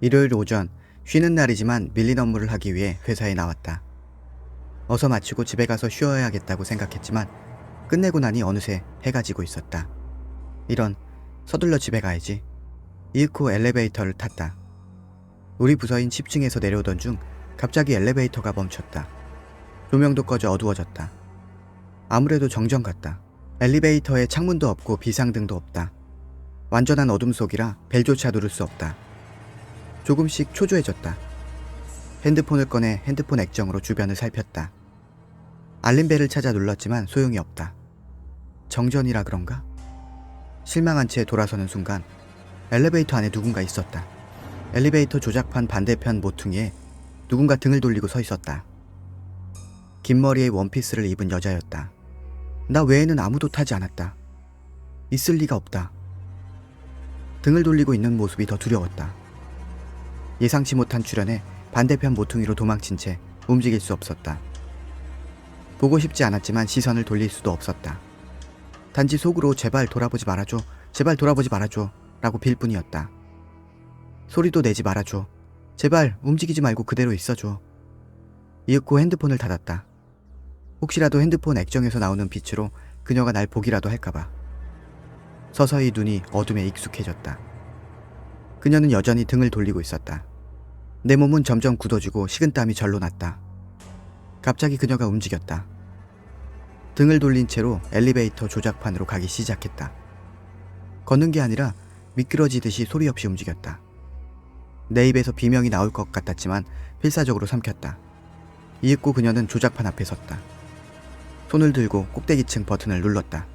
일요일 오전 쉬는 날이지만 밀린 업무를 하기 위해 회사에 나왔다. 어서 마치고 집에 가서 쉬어야겠다고 생각했지만 끝내고 나니 어느새 해가 지고 있었다. 이런 서둘러 집에 가야지. 이윽고 엘리베이터를 탔다. 우리 부서인 10층에서 내려오던 중 갑자기 엘리베이터가 멈췄다. 조명도 꺼져 어두워졌다. 아무래도 정전 같다. 엘리베이터에 창문도 없고 비상등도 없다. 완전한 어둠 속이라 벨조차 누를 수 없다. 조금씩 초조해졌다. 핸드폰을 꺼내 핸드폰 액정으로 주변을 살폈다. 알림벨을 찾아 눌렀지만 소용이 없다. 정전이라 그런가? 실망한 채 돌아서는 순간 엘리베이터 안에 누군가 있었다. 엘리베이터 조작판 반대편 모퉁이에 누군가 등을 돌리고 서 있었다. 긴 머리에 원피스를 입은 여자였다. 나 외에는 아무도 타지 않았다. 있을 리가 없다. 등을 돌리고 있는 모습이 더 두려웠다. 예상치 못한 출연에 반대편 모퉁이로 도망친 채 움직일 수 없었다. 보고 싶지 않았지만 시선을 돌릴 수도 없었다. 단지 속으로 제발 돌아보지 말아줘, 제발 돌아보지 말아줘 라고 빌 뿐이었다. 소리도 내지 말아줘. 제발 움직이지 말고 그대로 있어줘. 이윽고 핸드폰을 닫았다. 혹시라도 핸드폰 액정에서 나오는 빛으로 그녀가 날 보기라도 할까봐. 서서히 눈이 어둠에 익숙해졌다. 그녀는 여전히 등을 돌리고 있었다. 내 몸은 점점 굳어지고 식은땀이 절로 났다. 갑자기 그녀가 움직였다. 등을 돌린 채로 엘리베이터 조작판으로 가기 시작했다. 걷는 게 아니라 미끄러지듯이 소리 없이 움직였다. 내 입에서 비명이 나올 것 같았지만 필사적으로 삼켰다. 이윽고 그녀는 조작판 앞에 섰다. 손을 들고 꼭대기층 버튼을 눌렀다.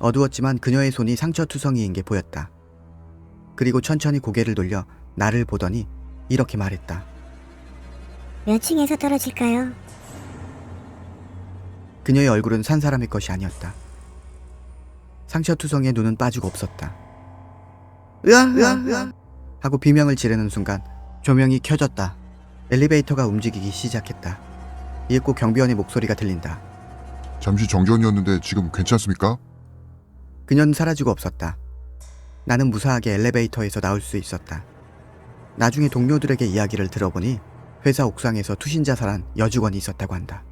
어두웠지만 그녀의 손이 상처투성이인 게 보였다. 그리고 천천히 고개를 돌려 나를 보더니 이렇게 말했다. 몇 층에서 떨어질까요? 그녀의 얼굴은 산 사람의 것이 아니었다. 상처투성이의 눈은 빠지고 없었다. 으아, 으아, 으아 하고 비명을 지르는 순간 조명이 켜졌다. 엘리베이터가 움직이기 시작했다. 이윽고 경비원의 목소리가 들린다. 잠시 정전이었는데 지금 괜찮습니까? 그녀는 사라지고 없었다. 나는 무사하게 엘리베이터에서 나올 수 있었다. 나중에 동료들에게 이야기를 들어보니 회사 옥상에서 투신 자살한 여직원이 있었다고 한다.